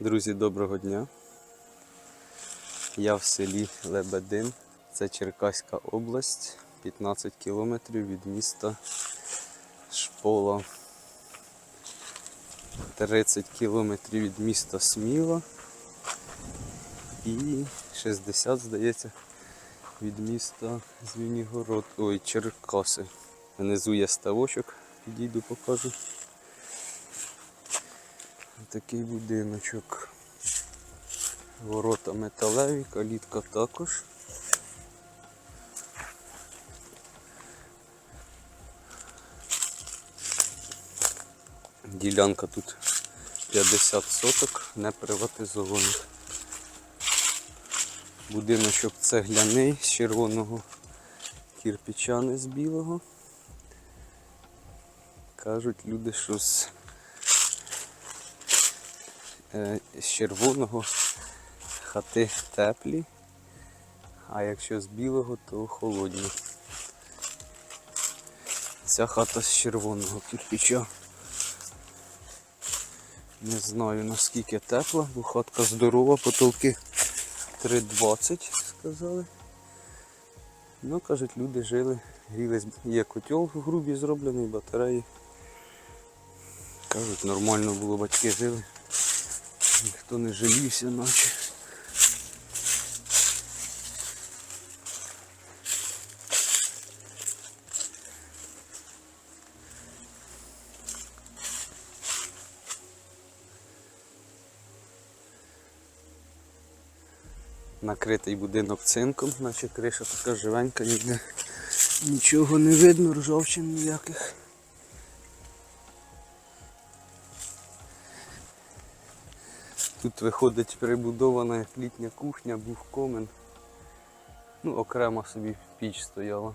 Друзі, доброго дня. Я в селі Лебедин, це Черкаська область, 15 кілометрів від міста Шпола. 30 кілометрів від міста Сміла і 60, здається, від міста Звінігород, ой, Черкаси. Внизу є ставочок, підійду покажу. Такий будиночок. Ворота металеві, калітка також. Ділянка тут 50 соток, не приватизованих. Будиночок цегляний з червоного кірпіча, не з білого. Кажуть люди, що з з червоного хати теплі, а якщо з білого, то холодні. Ця хата з червоного кирпича. Не знаю наскільки тепла, бо хатка здорова, потолки 3,20 сказали. Ну, кажуть, люди жили, грілись, є котел грубі зроблений, батареї. Кажуть, нормально було, батьки жили. Ніхто не жалівся, наче. Накритий будинок цинком, наче криша така живенька, ніде нічого не видно, ржавчин ніяких. Тут виходить прибудована як літня кухня, був комен. Ну, окремо собі піч стояла.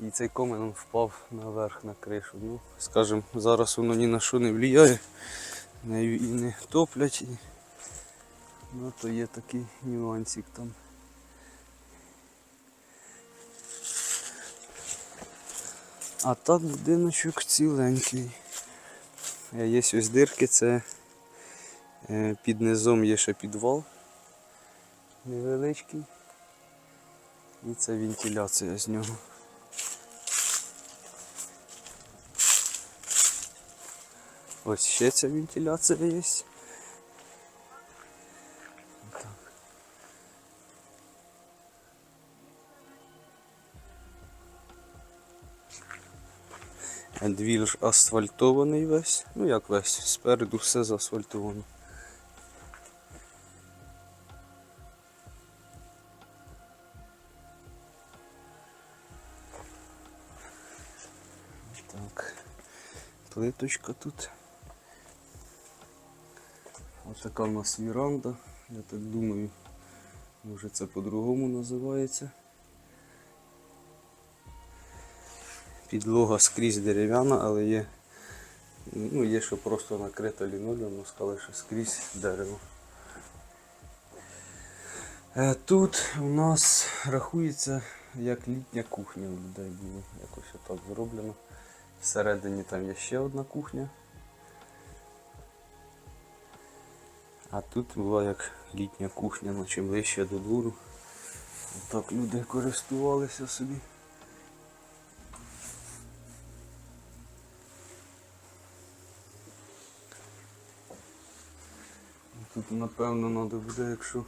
І цей комен він впав наверх на кришу. Ну, скажімо, зараз воно ні на що не впливає. Нею і не топлять. І... Ну, то є такий нюансик там. А так будиночок ціленький. Є ось дирки, це Під низом є ще підвал невеличкий. І це вентиляція з нього. Ось ще ця вентиляція є. Двір асфальтований весь. Ну як весь, спереду все заасфальтовано. Так, плиточка тут. Ось така в нас віранда. Я так думаю, може це по-другому називається. Підлога скрізь дерев'яна, але є, ну, є, що просто накрита лінолеумом, сказали, що скрізь дерево. Е, Тут у нас рахується як літня кухня у людей було. Якось отак зроблено. Всередині там є ще одна кухня. А тут була як літня кухня, наче ближче до двору. Так люди користувалися собі. Тут напевно треба буде, якщо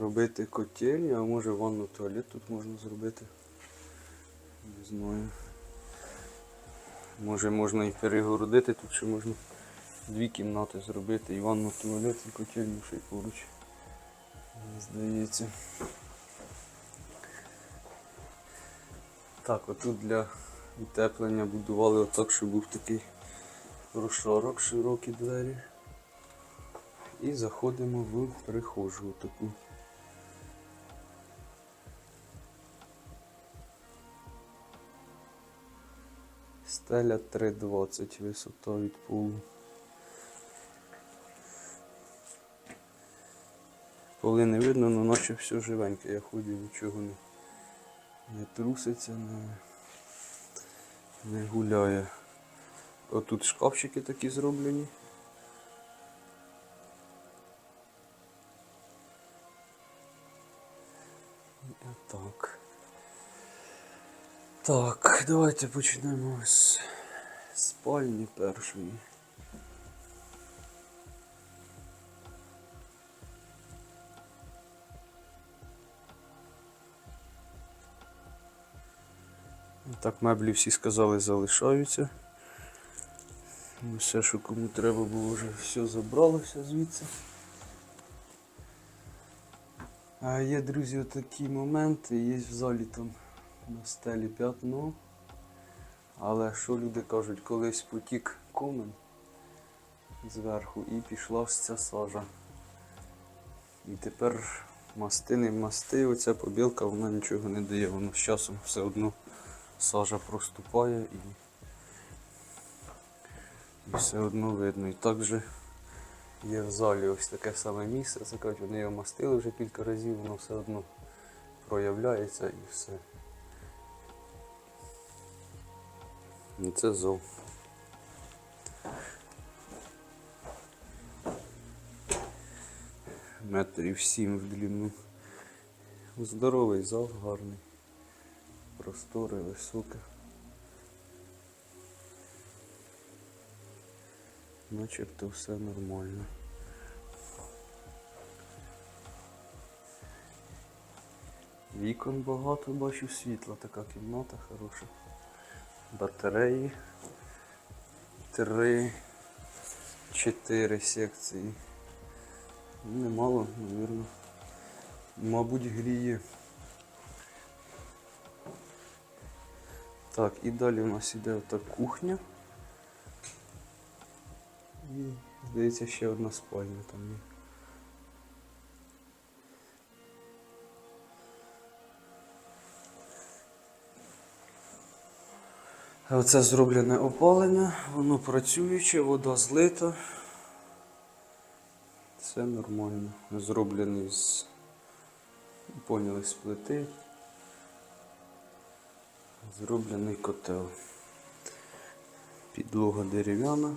робити котельню, а може ванну туалет тут можна зробити. Не знаю. Може можна і перегородити, тут ще можна дві кімнати зробити, і ванну туалет, і котельню ще й поруч. Здається. Так, отут для утеплення будували отак, щоб був такий розшарок, широкі двері. І заходимо в прихожу таку. Стеля 3,20 висота від полу. Коли не видно, але наче все живеньке, я ходжу, нічого не не труситься, не не гуляє. Отут шкафчики такі зроблені. Отак. Так, давайте почнемо з спальні першої. Так, меблі всі сказали залишаються. Все, що кому треба було, вже все забралося звідси. А є, друзі, такі моменти, є в залі там на стелі п'ятно. Але що люди кажуть, колись потік комен зверху і пішла ось ця сажа. І тепер масти не масти, оця побілка вона нічого не дає, воно з часом все одно сажа проступає і, і все одно видно. І так же є в залі ось таке саме місце. Це кажуть, вони його мастили вже кілька разів, воно все одно проявляється і все. Це зол. Метрів сім в длину. Здоровий зал, гарний. Просторе, високе. Начебто все нормально. Вікон багато, бачу світла, така кімната хороша. Батареї. Три, чотири секції. Немало, мабуть. Мабуть, гріє. Так, і далі у нас іде ота кухня. І, здається, ще одна спальня там є. Оце зроблене опалення, воно працююче, вода злита. Все нормально. Зроблений з поняли з плити. Зроблений котел. Підлога дерев'яна.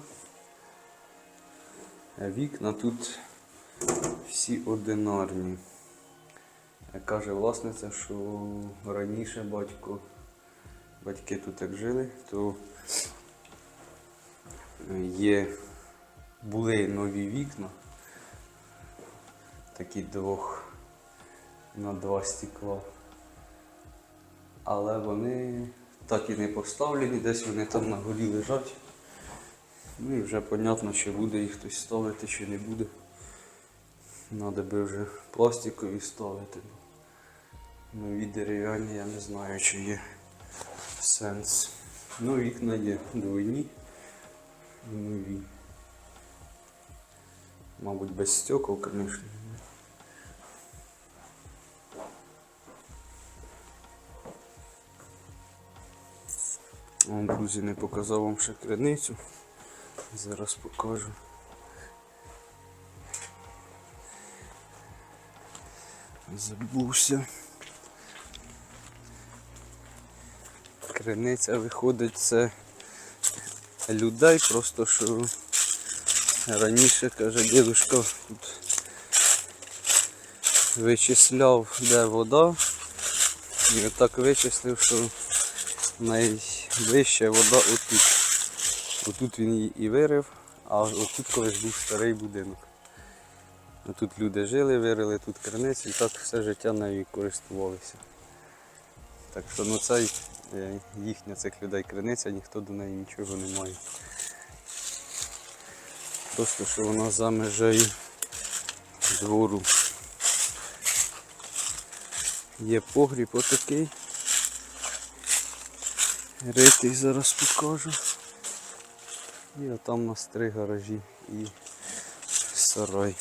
Вікна тут всі одинарні. Каже власниця, що раніше батько, батьки тут як жили, то є, були нові вікна, такі двох на два стекла. Але вони так і не поставлені, десь вони там на голі лежать. Ну і вже понятно, чи буде їх хтось ставити, чи не буде. Надо би вже пластикові ставити. Нові дерев'яні, я не знаю, чи є сенс. Ну, вікна є двойні і нові. Мабуть, без стекол, звісно. Вон, друзі, не показав вам ще криницю. Зараз покажу. Забувся. Криниця виходить це людей, просто що раніше, каже, дідушка тут вичисляв, де вода. І отак вичислив, що найвища вода отут. Отут він її і вирив, а отут колись був старий будинок. Тут люди жили, вирили тут криницю і так все життя нею користувалися. Так що ну це е, їхня цих людей криниця, ніхто до неї нічого не має. Просто що вона за межею двору. Є погріб отакий. Ритий зараз покажу. І там у нас три гаражі і сарай.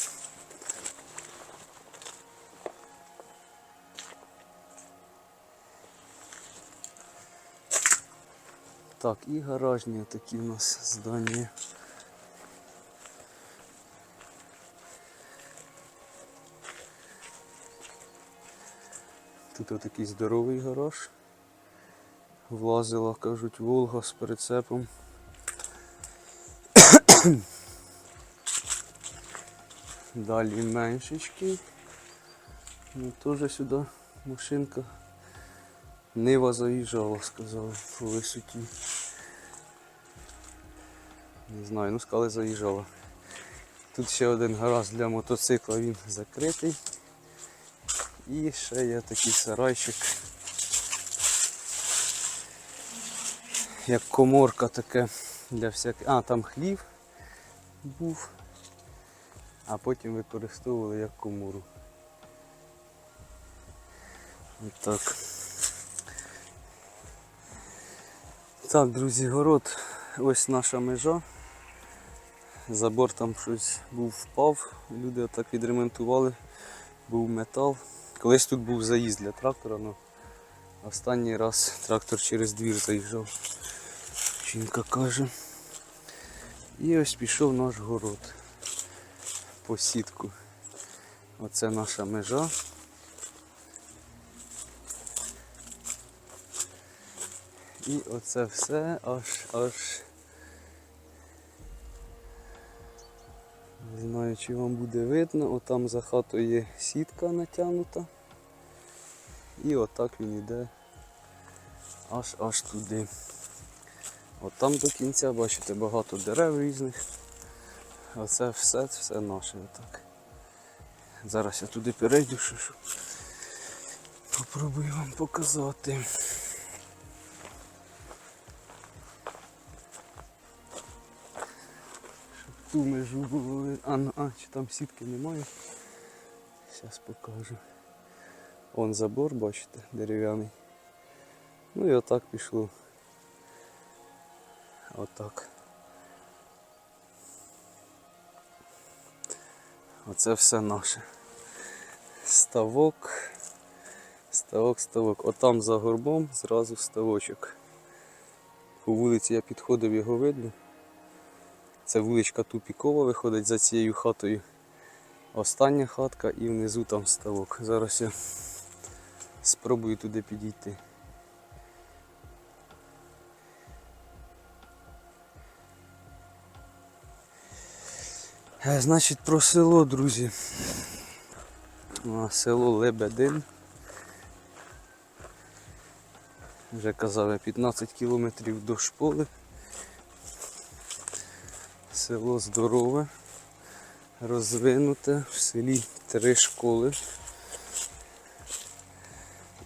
Так, і гаражні такі у нас здання. Тут отакий здоровий гараж. Влазила, кажуть, Волга з прицепом. Далі меншечки. Ну, теж сюди машинка. Нива заїжджала, сказали, по висоті. Не знаю, ну сказали заїжджала. Тут ще один гараж для мотоцикла, він закритий. І ще є такий сарайчик. Як коморка таке для всяких. А, там хлів був, а потім використовували як комору. Так. Так, друзі, город, ось наша межа. Забор там щось був впав, люди отак відремонтували, був метал. Колись тут був заїзд для трактора, але останній раз трактор через двір заїжджав. Жінка каже. І ось пішов наш город по сітку. Оце наша межа. І оце все аж аж. Не знаю, чи вам буде видно, отам за хатою є сітка натягнута. І отак він йде аж аж туди. От там до кінця, бачите, багато дерев різних. Оце все, все наше отак. Зараз я туди перейду, що, що попробую вам показати. Ту межу. А, ну, а, чи там сітки немає? Зараз покажу. Он забор, бачите, дерев'яний. Ну і отак пішло. Отак. Оце все наше. Ставок. Ставок, ставок. Отам за горбом зразу ставочок. По вулиці я підходив, його видно. Це вуличка тупікова виходить за цією хатою. Остання хатка і внизу там ставок. Зараз я спробую туди підійти. Е, Значить, про село, друзі. Село Лебедин. Вже казав, я 15 кілометрів до школи. Село здорове, розвинуте, в селі три школи.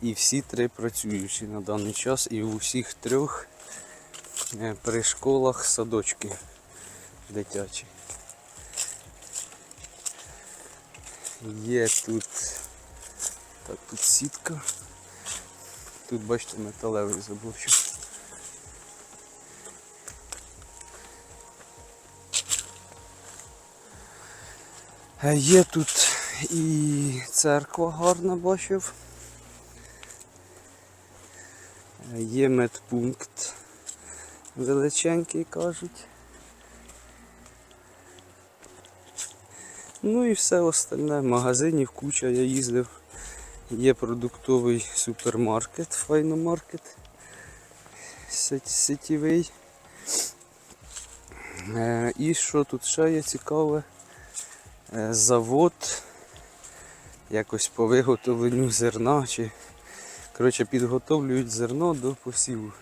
І всі три працюючі на даний час. І в усіх трьох е, при школах садочки дитячі. Є тут. Так, тут сітка. Тут бачите металевий заборчик. Є тут і церква гарна бачив. Е, Є медпункт величенький кажуть. Ну і все остальне. Магазинів куча я їздив. Є продуктовий супермаркет, файномаркет сетєвий. Е, І що тут ще є цікаве? Е, Завод якось по виготовленню зерна чи коротше підготовлюють зерно до посіву.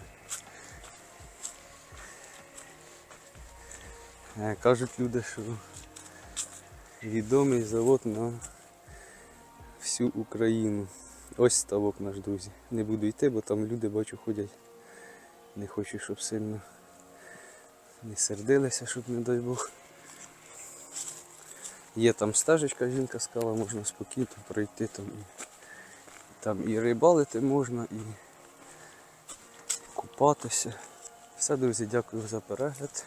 Е, Кажуть люди, що відомий завод на всю Україну. Ось ставок наш, друзі. Не буду йти, бо там люди бачу ходять. Не хочу, щоб сильно не сердилися, щоб не дай Бог. Є там стежечка, жінка сказала, можна спокійно пройти там і там і рибалити можна, і купатися. Все, друзі, дякую за перегляд.